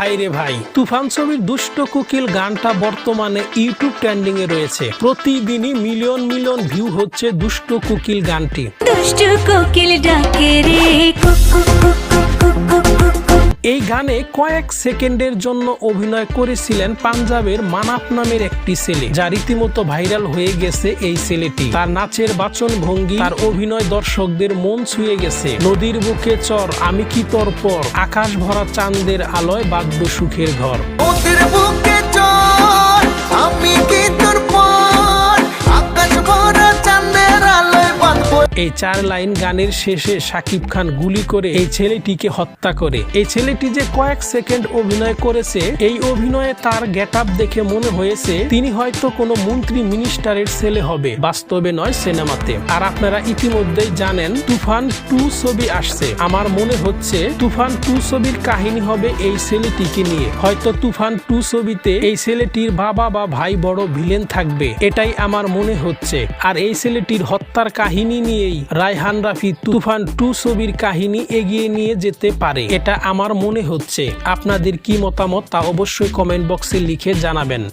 ভাই রে ভাই। তুফান ছবির দুষ্ট কুকিল গানটা বর্তমানে ইউটিউব ট্রেন্ডিং এ রয়েছে। প্রতিদিনই মিলিয়ন মিলিয়ন ভিউ হচ্ছে দুষ্ট কুকিল গানটি। দুষ্ট কোকিল ডাকে রে এই গানে কয়েক সেকেন্ডের জন্য অভিনয় করেছিলেন পাঞ্জাবের মানাপ নামের একটি ছেলে, যা রীতিমতো ভাইরাল হয়ে গেছে এই ছেলেটি। তার নাচের বাচন ভঙ্গি, তার অভিনয় দর্শকদের মন ছুঁয়ে গেছে। নদীর বুকে চর, আমি কি তোর পর আকাশ ভরা চাঁদের আলোয় বাদ্য সুখের ঘর। বুকে চল এই চার লাইন গানের শেষে সাকিব খান গুলি করে এই ছেলেটিকে হত্যা করে। এই ছেলেটি যে কয়েক সেকেন্ড অভিনয় করেছে, এই অভিনয়ে তার গেট দেখে মনে হয়েছে, তিনি হয়তো কোনো মন্ত্রী মিনিস্টারের ছেলে হবে। বাস্তবে নয় সিনেমাতে। আর আপনারা ইতিমধ্যেই জানেন, তুফান টু ছবি আসছে। আমার মনে হচ্ছে, তুফান টু ছবির কাহিনী হবে এই ছেলেটিকে নিয়ে। হয়তো তুফান টু ছবিতে এই ছেলেটির বাবা বা ভাই বড় ভিলেন থাকবে। এটাই আমার মনে হচ্ছে। আর এই ছেলেটির হত্যার কাহিনী নিয়েই রায়হান রাফি তুফান টু ছবির কাহিনী এগিয়ে নিয়ে যেতে পারে। এটা আমার মনে হচ্ছে। আপনাদের কি মতামত তা অবশ্যই কমেন্ট বক্সে লিখে জানাবেন।